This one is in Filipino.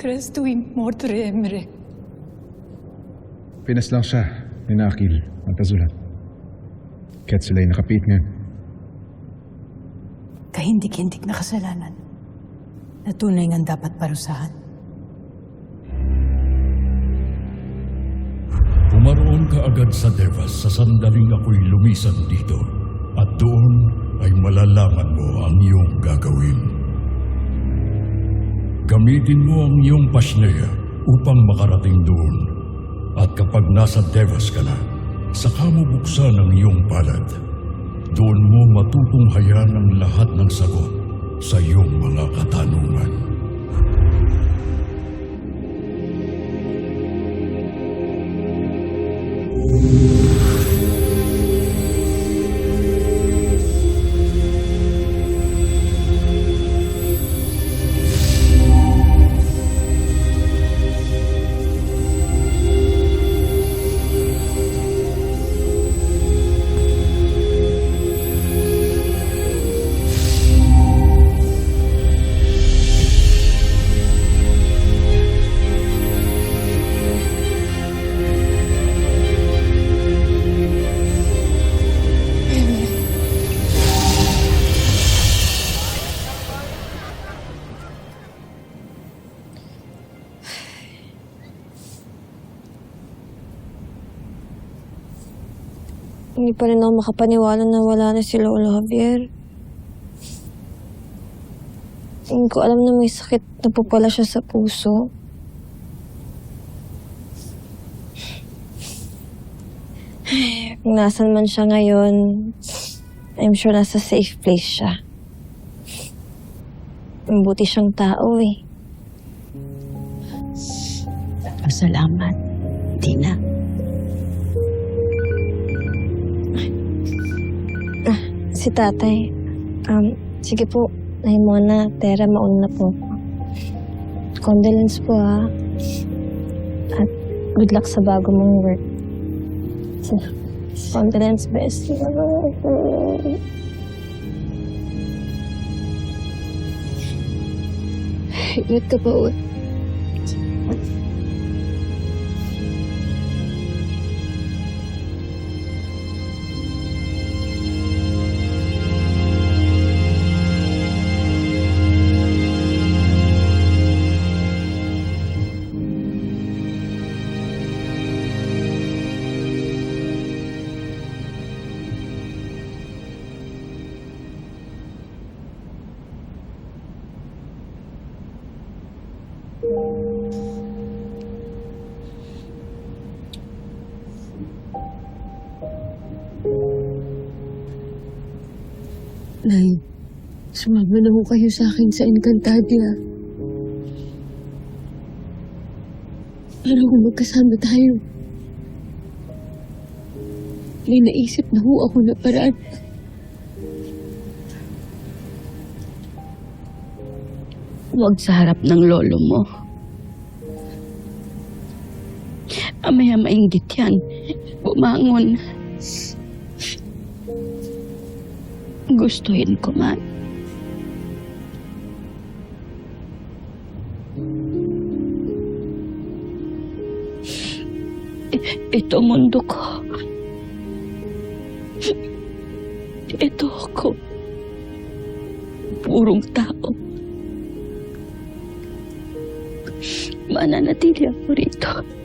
Tres tuwing mortre, Emre. Pinas lang siya ni Nakil ang pazulat. Kaya't sila'y nakapit ngayon. Kahindik-hindik na kasalanan na tunay ngang dapat parusahan. Pumaroon ka agad sa Devas sa sandaling ako'y lumisan dito. At doon ay malalaman mo ang iyong gagawin. Gamitin mo ang iyong pasneya upang makarating doon. At kapag nasa Devas ka na, saka mo buksan ang iyong palad. Doon mo matutunghayan ang lahat ng sagot sa iyong mga katanungan. Hindi pa rin ako makapaniwala na wala na si Lola Javier. Hindi ko alam na may sakit na po pala siya sa puso. Kung nasan man siya ngayon, I'm sure nasa safe place siya. Mabuti siyang tao eh. Pasalamat, Tina. Si tatay, um, sige po, nay muna, Tera, mauna na po. Condolence po ha. At good luck sa bago mong work. Condolence, bestie. Ingat ka pa, uwi. Nay, sumama na ho kayo sa akin sa Encantadia. Para kung magkasama tayo. May naisip na ho ako na paraan. Huwag sa harap ng lolo mo. Amaya mainggit yan. Bumangon. Gustuhin ko man. Ito mundo ko. Ito ako. Purong tao. Mananatili ako rito.